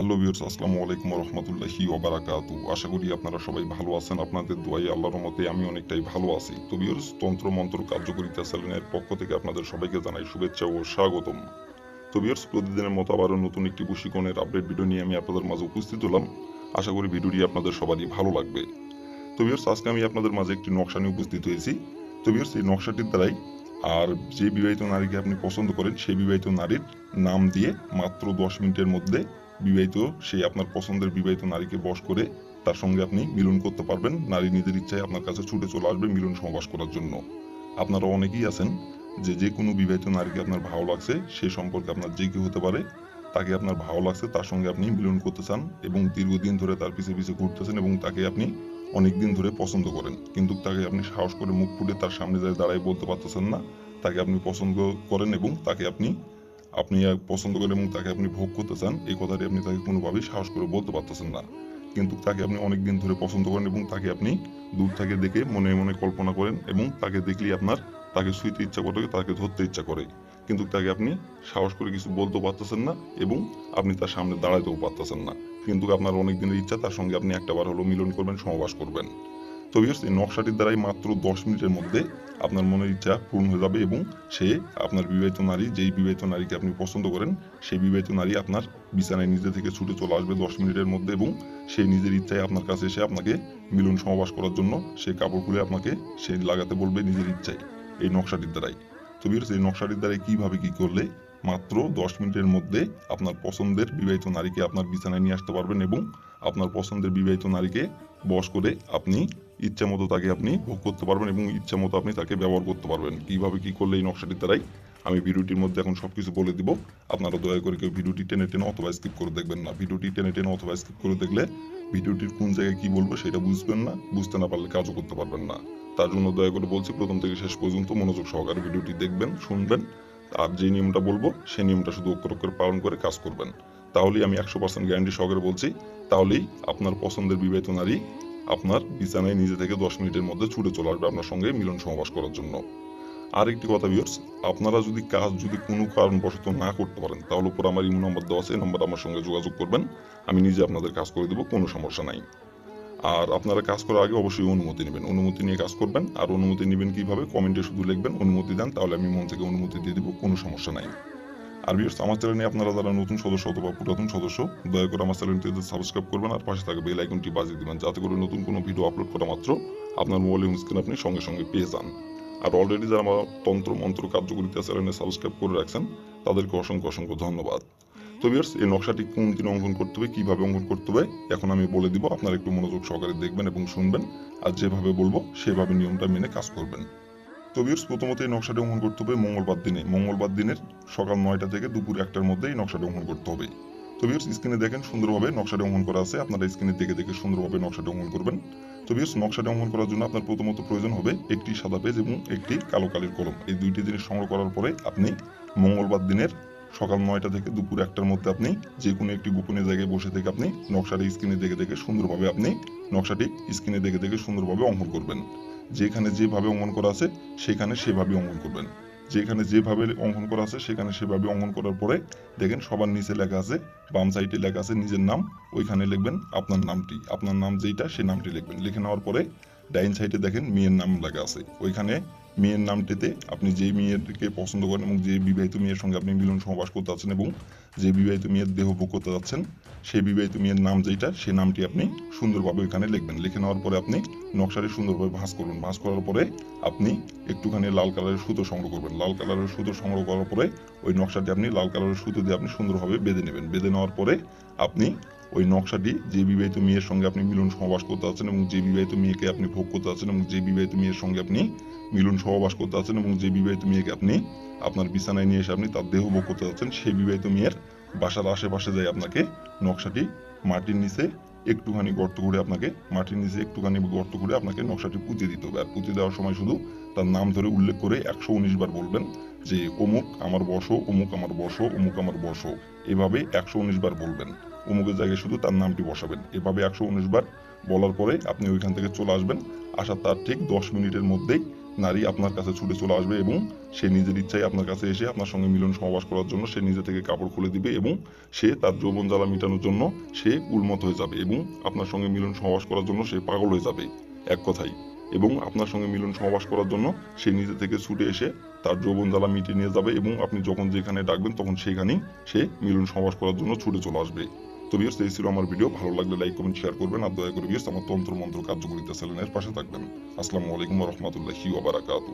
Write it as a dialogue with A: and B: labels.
A: Hello viewers আসসালামু আলাইকুম রহমতুল্লাহি ওবারাকাতু। আশা করি আপনারা সবাই ভালো আছেন। আপনাদের দোয়াই আল্লাহর মতে আমি অনেকটাই ভালো আছি। তো ভিউর্স তন্ত্র মন্ত্র কার্যকরিতা চ্যানেলের পক্ষ থেকে আপনাদের সবাইকে জানাই শুভেচ্ছা ও স্বাগতম। তো ভিউর্স প্রতিদিনের মতো আবারও নতুন একটি বশীকরণের আপডেট ভিডিও নিয়ে আমি আপনাদের মাঝে উপস্থিত হলাম। আশা করি ভিডিওটি আপনাদের সবারই ভালো লাগবে। তো ভিউর্স আজকে আমি আপনাদের মাঝে একটি নকশা নিয়ে উপস্থিত হয়েছি। তো ভিউর্স এই নকশাটির দ্বারাই আর যে বিবাহিত নারীকে আপনি পছন্দ করেন, সেই বিবাহিত নারীর নাম দিয়ে মাত্র দশ মিনিটের মধ্যে বিবাহিত, সেই আপনার পছন্দের বিবাহিত নারীকে বশ করে তার সঙ্গে আপনি মিলন করতে পারবেন। নারী নিজের ইচ্ছায় আপনার কাছে ছুটে চলে আসবে মিলন সমাবাস করার জন্য। আপনারা অনেকেই আছেন যে যে কোনো বিবাহিত নারীকে আপনার ভালো লাগছে, সে সম্পর্কে আপনার যে কেউ হতে পারে, তাকে আপনার ভালো লাগছে, তার সঙ্গে আপনি মিলন করতে চান এবং দীর্ঘদিন ধরে তার পিছে পিছে ঘুরতেছেন এবং তাকে আপনি অনেক দিন ধরে পছন্দ করেন। কিন্তু তাকে আপনি সাহস করে মুখ ফুটে তার সামনে যায় দাঁড়ায় বলতে পারতেছেন না। তাকে আপনি পছন্দ করেন এবং তাকে আপনি আপনি পছন্দ করেন এবং তাকে আপনি ভোগ করতে চান, এই কথাটি আপনি তাকে কোনোভাবেই সাহস করে বলতে পারতেছেন না। কিন্তু তাকে আপনি অনেক দিন ধরে পছন্দ করেন এবং তাকে আপনি দূর থেকে দেখে মনে মনে কল্পনা করেন এবং তাকে দেখলেই আপনার তাকে ছুঁইতে ইচ্ছা করে, তাকে ধরতে ইচ্ছা করে। কিন্তু তাকে আপনি সাহস করে কিছু বলতেও পারতেছেন না এবং আপনি তার সামনে দাঁড়াতেও পারতেছেন না। কিন্তু আপনার অনেক দিনের ইচ্ছা, তার সঙ্গে আপনি একটাবার হলো মিলন করবেন সমবাস করবেন। তো ভিউয়ার্স, এই নকশাটির দ্বারাই মাত্র দশ মিনিটের মধ্যে আপনার মনের ইচ্ছা পূর্ণ হয়ে যাবে এবং সে আপনার বিবাহিত নারী যেই বিবাহিত নারীকে আপনি পছন্দ করেন সেই বিবাহিত নারী আপনার বিছানায় নিজে থেকে ছুটে চলে আসবে দশ মিনিটের মধ্যে এবং সেই নিজের ইচ্ছায় আপনার কাছে এসে আপনাকে মিলন সমাবাস করার জন্য সে কাপড় খুলে আপনাকে সে লাগাতে বলবে নিজের ইচ্ছায় এই নকশাটির দ্বারাই। তো ভিউয়ার্স, এই নকশাটির দ্বারাই কীভাবে কী করলে মাত্র দশ মিনিটের মধ্যে আপনার পছন্দের বিবাহিত নারীকে আপনার বিছানায় নিয়ে আসতে পারবেন এবং আপনার পছন্দের বিবাহিত নারীকে বশ করে আপনি ইচ্ছা মতো তাকে আপনি ভোগ করতে পারবেন এবং ইচ্ছা মতো আপনি তাকে ব্যবহার করতে পারবেন। কীভাবে কি করলে এই নকশাটির দ্বারাই আমি ভিডিওটির মধ্যে এখন সব কিছু বলে দিব। আপনারা দয়া করে কেউ ভিডিওটি টেনে টেনে অথবা স্কিপ করে দেখবেন না। ভিডিওটি টেনে টেনে অথবা স্কিপ করে দেখলে ভিডিওটির কোন জায়গায় কি বলব সেটা বুঝবেন না, বুঝতে না পারলে কাজও করতে পারবেন না। তার জন্য দয়া করে বলছি, প্রথম থেকে শেষ পর্যন্ত মনোযোগ সহকারে ভিডিওটি দেখবেন, শুনবেন। আর যে নিয়মটা বলব, সেই নিয়মটা শুধু অক্ষর অক্ষর পালন করে কাজ করবেন। তাহলেই আমি একশো পার্সেন্ট গ্যারান্টি সহকারে বলছি, তাহলেই আপনার পছন্দের বিবাহিত নারী আপনার বিছানায় নিজে থেকে দশ মিনিটের মধ্যে ছুটে চলে আসবে আপনার সঙ্গে মিলন সমাবাস করার জন্য। আরেকটি কথা ভিউয়ার্স আপনারা যদি কাজ, যদি কোনো কারণবশত না করতে পারেন, তাহলে উপর আমার ইমো নম্বর দেওয়া আছে, এই নম্বর আমার সঙ্গে যোগাযোগ করবেন। আমি নিজে আপনাদের কাজ করে দেবো, কোনো সমস্যা নাই। আর আপনারা কাজ করার আগে অবশ্যই অনুমতি নেবেন। অনুমতি নিয়ে কাজ করবেন। আর অনুমতি নেবেন কীভাবে? কমেন্টে শুধু লিখবেন, অনুমতি দেন, তাহলে আমি মন থেকে অনুমতি দিয়ে দেবো, কোনো সমস্যা নাই। আর ভিউয়ার্স আমার চ্যানেলে আপনারা যারা নতুন সদস্য অথবা পুরাতন সদস্য, দয়া করে আমার চ্যানেলটি সাবস্ক্রাইব করবেন আর পাশে থাকা বেল আইকনটি বাজিয়ে দিবেন, যাতে করে নতুন কোনো ভিডিও আপলোড করা মাত্র আপনার মোবাইল স্ক্রিন আপনি সঙ্গে সঙ্গে পেয়ে যান। আর অলরেডি যারা আমার তন্ত্র, মন্ত্র কার্যকরিতা চ্যানেলে সাবস্ক্রাইব করে রাখছেন, তাদেরকে অসংখ্য অসংখ্য ধন্যবাদ। তো ভিউয়ার্স এই নকশাটি কোন দিন অঙ্কন করতে হবে, কীভাবে অঙ্কন করতে হবে, এখন আমি বলে দিব, আপনারা একটু মনোযোগ সহকারে দেখবেন এবং শুনবেন, আর যেভাবে বলব, সেভাবে নিয়মটা মেনে কাজ করবেন। তো প্রথমত এই নকশাটি অঙ্কন করতে হবে মঙ্গলবার দিনে। মঙ্গলবার দিনের সকাল নয়টা থেকে দুপুর একটার মধ্যে এই নকশাটি অঙ্কন করতে হবে। তো ভিউয়ার্স স্ক্রিনে দেখেন সুন্দরভাবে নকশাটি অঙ্কন করা আছে। আপনারা স্ক্রিনে দেখে দেখে সুন্দরভাবে নকশাটি অঙ্কন করবেন। তো ভিউয়ার্স, নকশাটি অঙ্কন করার জন্য আপনার প্রথমত প্রয়োজন হবে একটি সাদা পেজ এবং একটি কালো কালির কলম। এই দুইটি জিনিস সংগ্রহ করার পরে আপনি মঙ্গলবার দিনের সকাল নয়টা থেকে দুপুর একটার মধ্যে আপনি যে কোনো একটি গোপনীয় জায়গায় বসে থেকে আপনি নকশাটি স্ক্রিনে দেখে দেখে সুন্দরভাবে আপনি নকশাটি স্ক্রিনে দেখে দেখে সুন্দরভাবে অঙ্কন করবেন। যেখানে যেভাবে অঙ্কন করা আছে, সেখানে সেভাবে অঙ্কন করবেন। যেখানে যেভাবে অঙ্কন করা আছে, সেখানে সেভাবে অঙ্কন করার পরে দেখেন সবার নিচে লেখা আছে, বাম সাইডে লেখা আছে নিজের নাম, ওইখানে লিখবেন আপনার নামটি। আপনার নাম যেইটা সেই নামটি লিখবেন। লিখে নেওয়ার পরে ডাইন সাইডে দেখেন মেয়ের নাম লেখা আছে। ওইখানে মেয়ের নামটিতে আপনি যে মেয়েরকে পছন্দ করেন এবং যে বিবাহিত মেয়ের সঙ্গে আপনি মিলন সমাবাস করতে যাচ্ছেন এবং যে বিবাহিত মেয়ের দেহ ভোগ করতে যাচ্ছেন, সেই বিবাহিত মেয়ের নাম যেটা সেই নামটি আপনি সুন্দরভাবে ওইখানে লিখবেন। লিখে নেওয়ার পরে আপনি নকশাটি সুন্দরভাবে ভাঁজ করবেন ভাঁজ করার পরে আপনি একটুখানি লাল কালারের সুতো সংগ্রহ করবেন। লাল কালারের সুতো সংগ্রহ করার পরে ওই নকশাটি আপনি লাল কালারের সুতো দিয়ে আপনি সুন্দরভাবে বেঁধে নেবেন। বেঁধে নেওয়ার পরে আপনি ওই নকশাটি, যে বিবাহিত মেয়ের সঙ্গে আপনি মিলন সহবাস করতে আছেন এবং যে বিবাহিত মেয়েকে আপনি ভোগ করতে আছেন এবং যে বিবাহিত মেয়ের সঙ্গে আপনি মিলন সহবাস করতে আছেন এবং যে বিবাহিত মেয়েকে আপনি আপনার বিছানায় নিয়ে এসে আপনি তার দেহ ভোগ করতে যাচ্ছেন, সেই বিবাহিত মেয়ের বাসার আশেপাশে যাই আপনাকে নকশাটি মাটির নিচে একটুখানি গর্ত করে আপনাকে, মাটির নিচে একটুখানি গর্ত করে আপনাকে নকশাটি পুঁতে দিতে হবে। আর পুঁতে দেওয়ার সময় শুধু তার নাম ধরে উল্লেখ করে একশো উনিশ বার বলবেন যে, অমুক আমার বসো, অমুক আমার বসো, অমুক আমার বসো। এভাবে একশো উনিশ বার বলবেন। অমুকের জায়গায় শুধু তার নামটি বসাবেন। এভাবে একশো উনিশ বার বলার পরে আপনি ওইখান থেকে চলে আসবেন। আসার তার ঠিক দশ মিনিটের মধ্যেই নারী আপনার কাছে ছুটে চলে আসবে এবং সে নিজের ইচ্ছায় আপনার কাছে এসে আপনার সঙ্গে মিলন সহবাস করার জন্য সে নিজে থেকে কাপড় খুলে দিবে এবং সে তার যৌবন জ্বালা মেটানোর জন্য সে উন্মত হয়ে যাবে এবং আপনার সঙ্গে মিলন সহবাস করার জন্য সে পাগল হয়ে যাবে। এক কথাই এবং আপনার সঙ্গে মিলন সমাবাস করার জন্য সে নিজে থেকে ছুটে এসে তার যৌবন জ্বালা মিটিয়ে নিয়ে যাবে এবং আপনি যখন যেখানে ডাকবেন তখন সেখানেই সে মিলন সমাবাস করার জন্য ছুটে চলে আসবে। তো বিয়ার্স এই ছিল আমার ভিডিও ভালো লাগলে লাইক কমেন্ট শেয়ার করবেন আর দয়া করে বিয়ার্স আমার তন্ত্র মন্ত্র কার্যকরিতা চ্যানেলের পাশে থাকবেন। আসসালামু আলাইকুম রহমতুল্লাহি ওবারাকাতু